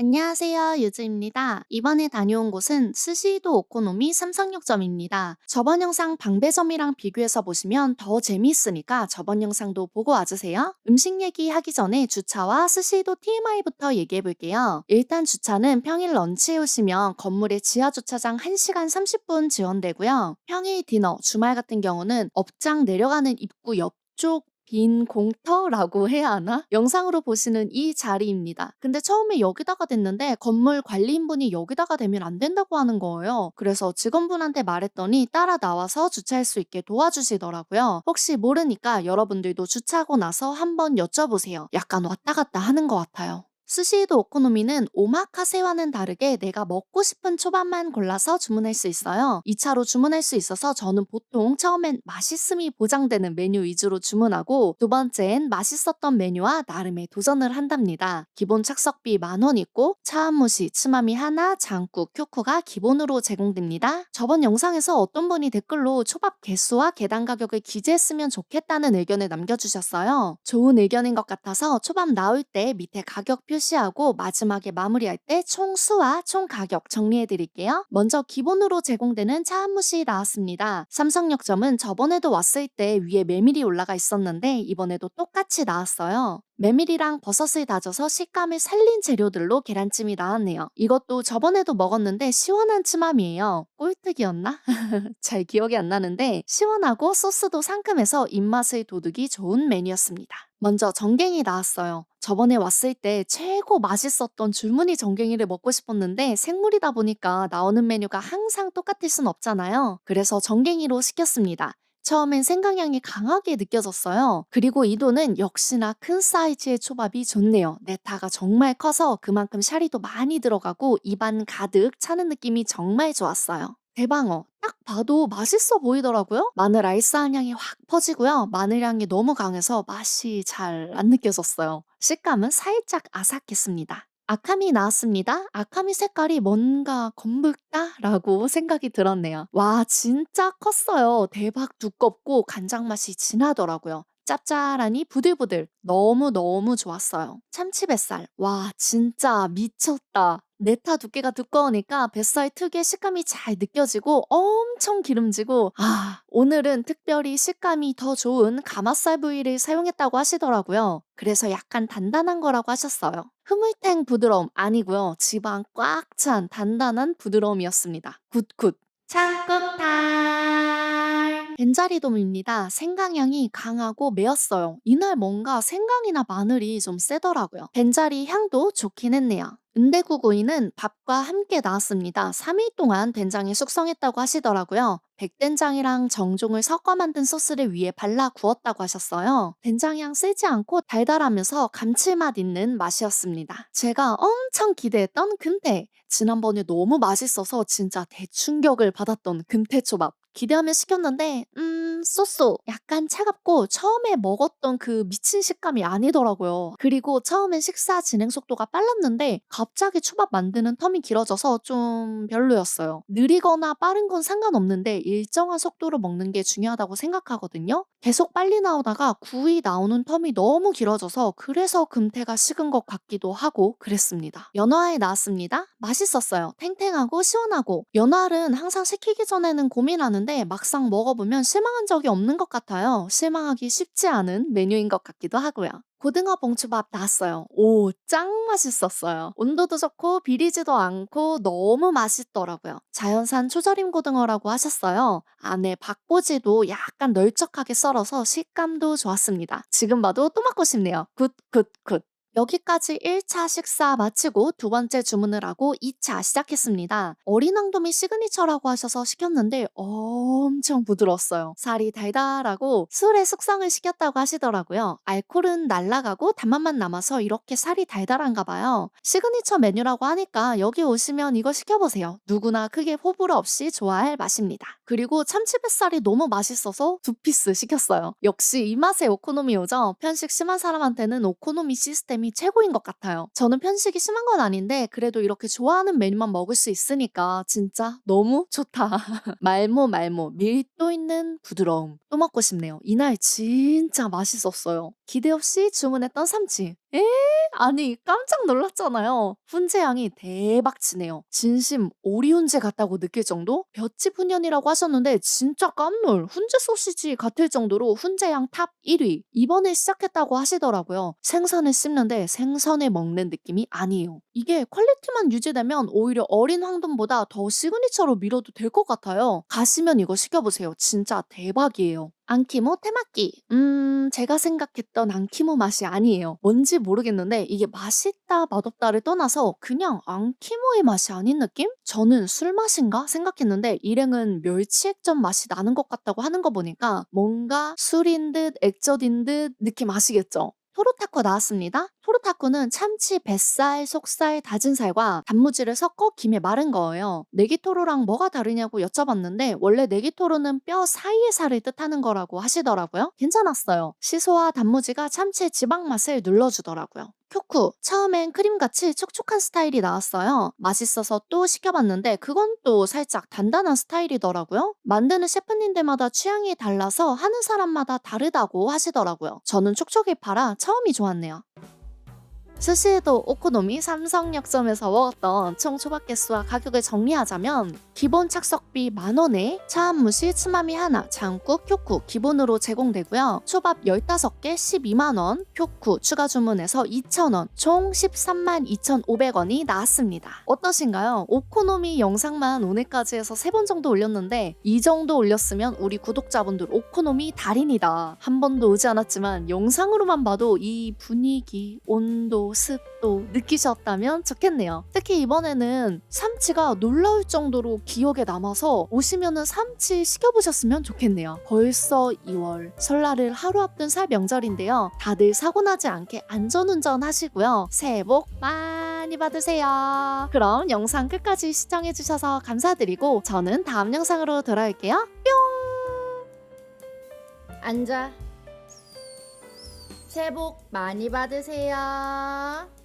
안녕하세요. 유즈입니다. 이번에 다녀온 곳은 스시도 오코노미 삼성역점입니다. 저번 영상 방배점이랑 비교해서 보시면 더 재미있으니까 저번 영상도 보고 와주세요. 음식 얘기하기 전에 주차와 스시도 TMI부터 얘기해 볼게요. 일단 주차는 평일 런치에 오시면 건물의 지하 주차장 1시간 30분 지원되고요. 평일 디너, 주말 같은 경우는 업장 내려가는 입구 옆 쪽 빈 공터라고 해야 하나? 영상으로 보시는 이 자리입니다. 근데 처음에 여기다가 댔는데 건물 관리인분이 여기다가 대면 안 된다고 하는 거예요. 그래서 직원분한테 말했더니 따라 나와서 주차할 수 있게 도와주시더라고요. 혹시 모르니까 여러분들도 주차하고 나서 한번 여쭤보세요. 약간 왔다 갔다 하는 것 같아요. 스시도 오코노미는 오마카세와는 다르게 내가 먹고 싶은 초밥만 골라서 주문할 수 있어요. 2차로 주문할 수 있어서 저는 보통 처음엔 맛있음이 보장되는 메뉴 위주로 주문하고 두 번째엔 맛있었던 메뉴와 나름의 도전을 한답니다. 기본 착석비 만 원 있고 차한무시, 츠마미 하나, 장국, 큐쿠가 기본으로 제공됩니다. 저번 영상에서 어떤 분이 댓글로 초밥 개수와 계단 가격을 기재했으면 좋겠다는 의견을 남겨주셨어요. 좋은 의견인 것 같아서 초밥 나올 때 밑에 가격 표 시하고 마지막에 마무리할 때 총 수와 총 가격 정리해 드릴게요. 먼저 기본으로 제공되는 차 한 무시 나왔습니다. 삼성역점은 저번에도 왔을 때 위에 메밀이 올라가 있었는데 이번에도 똑같이 나왔어요. 메밀이랑 버섯을 다져서 식감을 살린 재료들로 계란찜이 나왔네요. 이것도 저번에도 먹었는데 시원한 츠맘이에요. 꿀특이었나? 잘 기억이 안 나는데 시원하고 소스도 상큼해서 입맛을 돋우기 좋은 메뉴였습니다. 먼저 정갱이 나왔어요. 저번에 왔을 때 최고 맛있었던 줄무늬 정갱이를 먹고 싶었는데 생물이다 보니까 나오는 메뉴가 항상 똑같을 순 없잖아요. 그래서 정갱이로 시켰습니다. 처음엔 생강향이 강하게 느껴졌어요. 그리고 이 도는 역시나 큰 사이즈의 초밥이 좋네요. 네타가 정말 커서 그만큼 샤리도 많이 들어가고 입안 가득 차는 느낌이 정말 좋았어요. 대방어. 딱 봐도 맛있어 보이더라고요. 마늘 알싸한 향이 확 퍼지고요. 마늘 향이 너무 강해서 맛이 잘 안 느껴졌어요. 식감은 살짝 아삭했습니다. 아카미 나왔습니다. 아카미 색깔이 뭔가 검붉다라고 생각이 들었네요. 와, 진짜 컸어요. 대박 두껍고 간장 맛이 진하더라고요. 짭짤하니 부들부들 너무너무 좋았어요. 참치 뱃살. 와, 진짜 미쳤다. 네타 두께가 두꺼우니까 뱃살 특유의 식감이 잘 느껴지고 엄청 기름지고 아 오늘은 특별히 식감이 더 좋은 가마살 부위를 사용했다고 하시더라고요. 그래서 약간 단단한 거라고 하셨어요. 흐물탱 부드러움 아니고요. 지방 꽉 찬 단단한 부드러움이었습니다. 굿굿. 창국탈 벤자리돔입니다. 생강향이 강하고 매웠어요. 이날 뭔가 생강이나 마늘이 좀 세더라고요. 벤자리 향도 좋긴 했네요. 은대구구이는 밥과 함께 나왔습니다. 3일 동안 된장에 숙성했다고 하시더라고요. 백된장이랑 정종을 섞어 만든 소스를 위에 발라 구웠다고 하셨어요. 된장향 세지 않고 달달하면서 감칠맛 있는 맛이었습니다. 제가 엄청 기대했던 금태. 지난번에 너무 맛있어서 진짜 대충격을 받았던 금태초밥. 기대하며 시켰는데 음 쏘쏘 약간 차갑고 처음에 먹었던 그 미친 식감이 아니더라고요. 그리고 처음엔 식사 진행 속도가 빨랐는데 갑자기 초밥 만드는 텀이 길어져서 좀 별로였어요. 느리거나 빠른 건 상관없는데 일정한 속도로 먹는 게 중요하다고 생각하거든요. 계속 빨리 나오다가 구이 나오는 텀이 너무 길어져서 그래서 금태가 식은 것 같기도 하고 그랬습니다. 연어알 나왔습니다. 맛있었어요. 탱탱하고 시원하고 연어알은 항상 시키기 전에는 고민하는 데 막상 먹어보면 실망한 적이 없는 것 같아요. 실망하기 쉽지 않은 메뉴인 것 같기도 하고요. 고등어 봉추밥 나왔어요. 오, 짱 맛있었어요. 온도도 좋고 비리지도 않고 너무 맛있더라고요. 자연산 초절임 고등어라고 하셨어요. 안에 박보지도 약간 널쩍하게 썰어서 식감도 좋았습니다. 지금 봐도 또 먹고 싶네요. 굿, 굿, 굿. 여기까지 1차 식사 마치고 두 번째 주문을 하고 2차 시작했습니다. 어린 왕돔이 시그니처라고 하셔서 시켰는데 엄청 부드러웠어요. 살이 달달하고 술에 숙성을 시켰다고 하시더라고요. 알코올은 날라가고 단맛만 남아서 이렇게 살이 달달한가 봐요. 시그니처 메뉴라고 하니까 여기 오시면 이거 시켜보세요. 누구나 크게 호불호 없이 좋아할 맛입니다. 그리고 참치 뱃살이 너무 맛있어서 두 피스 시켰어요. 역시 이 맛의 오코노미 오죠. 편식 심한 사람한테는 오코노미 시스템이 최고인 것 같아요. 저는 편식이 심한 건 아닌데 그래도 이렇게 좋아하는 메뉴만 먹을 수 있으니까 진짜 너무 좋다. 말모 말모 밀도 있는 부드러움 또 먹고 싶네요. 이날 진짜 맛있었어요. 기대 없이 주문했던 삼치 에? 아니 깜짝 놀랐잖아요. 훈제 향이 대박 치네요. 진심 오리 훈제 같다고 느낄 정도? 볏짚 훈연이라고 하셨는데 진짜 깜놀. 훈제 소시지 같을 정도로 훈제 향 탑 1위. 이번에 시작했다고 하시더라고요. 생선을 씹는데 생선을 먹는 느낌이 아니에요. 이게 퀄리티만 유지되면 오히려 어린 황돈보다 더 시그니처로 밀어도 될 것 같아요. 가시면 이거 시켜보세요. 진짜 대박이에요. 안키모 테마끼. 음, 제가 생각했던 안키모 맛이 아니에요. 뭔지 모르겠는데 이게 맛있다, 맛없다를 떠나서 그냥 안키모의 맛이 아닌 느낌? 저는 술 맛인가 생각했는데 일행은 멸치 액젓 맛이 나는 것 같다고 하는 거 보니까 뭔가 술인 듯 액젓인 듯 느낌 아시겠죠? 토로타코 나왔습니다. 토로타코는 참치, 뱃살, 속살, 다진 살과 단무지를 섞어 김에 마른 거예요. 네기토로랑 뭐가 다르냐고 여쭤봤는데 원래 네기토로는 뼈 사이의 살을 뜻하는 거라고 하시더라고요. 괜찮았어요. 시소와 단무지가 참치의 지방 맛을 눌러주더라고요. 쿄쿠 처음엔 크림같이 촉촉한 스타일이 나왔어요. 맛있어서 또 시켜봤는데 그건 또 살짝 단단한 스타일이더라고요. 만드는 셰프님들마다 취향이 달라서 하는 사람마다 다르다고 하시더라고요. 저는 촉촉이 팔아 처음이 좋았네요. 스시에도 오코노미 삼성역점에서 먹었던 총 초밥 개수와 가격을 정리하자면 기본 착석비 만원에 차한무시 츠마미 하나, 장국, 쿄쿠 기본으로 제공되고요. 초밥 15개 12만원, 쿄쿠 추가 주문해서 2,000원, 총 13만 2,500원이 나왔습니다. 어떠신가요? 오코노미 영상만 오늘까지 해서 3번 정도 올렸는데 이 정도 올렸으면 우리 구독자분들 오코노미 달인이다. 한 번도 오지 않았지만 영상으로만 봐도 이 분위기, 온도, 습도 느끼셨다면 좋겠네요. 특히 이번에는 삼치가 놀라울 정도로 기억에 남아서 오시면은 삼치 시켜보셨으면 좋겠네요. 벌써 2월 설날을 하루 앞둔 설 명절인데요. 다들 사고 나지 않게 안전운전 하시고요. 새해 복 많이 받으세요. 그럼 영상 끝까지 시청해주셔서 감사드리고 저는 다음 영상으로 돌아올게요. 앉아. 새해 복 많이 받으세요.